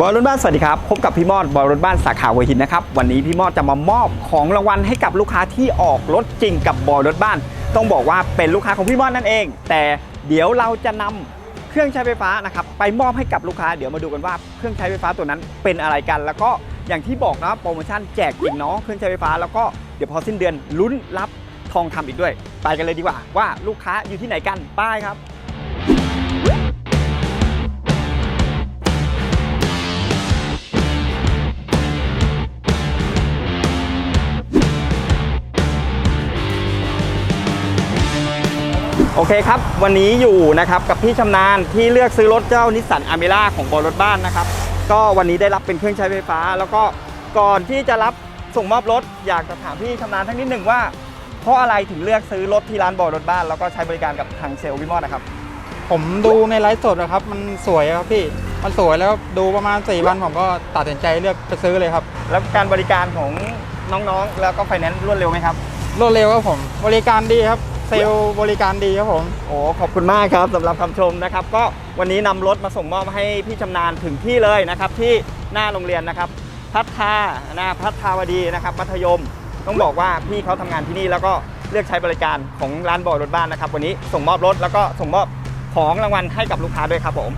บอยรถบ้านสวัสดีครับพบกับพี่มอดบอยรถบ้านสาขาหัวหินนะครับวันนี้พี่มอดจะมามอบของรางวัลให้กับลูกค้าที่ออกรถจริงกับบอยรถบ้าน ต้องบอกว่าเป็นลูกค้าของพี่มอดนั่นเอง แต่เดี๋ยวเราจะนำเครื่องใช้ไฟฟ้านะครับไปมอบให้กับลูกค้าเดี๋ยวมาดูกันว่าเครื่องใช้ไฟฟ้าตัวนั้นเป็นอะไรกัน แล้วก็อย่างที่บอกนะโปรโมชั่นแจกจริงเนาะเครื่องใช้ไฟฟ้าแล้วก็เดี๋ยวพอสิ้นเดือนลุ้นรับทองคำอีกด้วย ไปกันเลยดีกว่าว่าลูกค้าอยู่ที่ไหนกันป้ายครับ โอเคครับ วันนี้อยู่นะครับกับพี่ชำนาญที่เลือกซื้อรถเจ้านิสสันอเมร่าของบรถบ้านนะครับ ก็วันนี้ได้รับเป็นเครื่องใช้ไฟฟ้า แล้วก็ก่อนที่จะรับส่งมอบรถ อยากจะถามพี่ชำนาญทั้งนิดหนึ่งว่า เพราะอะไรถึงเลือกซื้อรถที่ร้านบรถบ้าน แล้วก็ใช้บริการกับทางเซลล์วิมอดนะครับ ผมดูในไลฟ์สดนะครับ มันสวยครับพี่ มันสวยแล้วดูประมาณ4วันผมก็ตัดสินใจเลือกจะซื้อเลยครับ แล้วการบริการของน้องๆ แล้วก็ไฟแนนซ์รวดเร็วไหมครับ รวดเร็วครับผม บริการดีครับ เซลล์บริการดีครับผม โอ้ขอบคุณมากครับสำหรับคำชมนะครับ ก็วันนี้นำรถมาส่งมอบให้พี่ชำนาญถึงที่เลยนะครับ ที่หน้าโรงเรียนนะครับ พัฒนาน้าพัฒนาวดีนะครับมัธยม ต้องบอกว่าพี่เขาทำงานที่นี่แล้วก็เลือกใช้บริการของร้านบ่อรถบ้านนะครับ วันนี้ส่งมอบรถแล้วก็ส่งมอบของรางวัลให้กับลูกค้าด้วยครับผม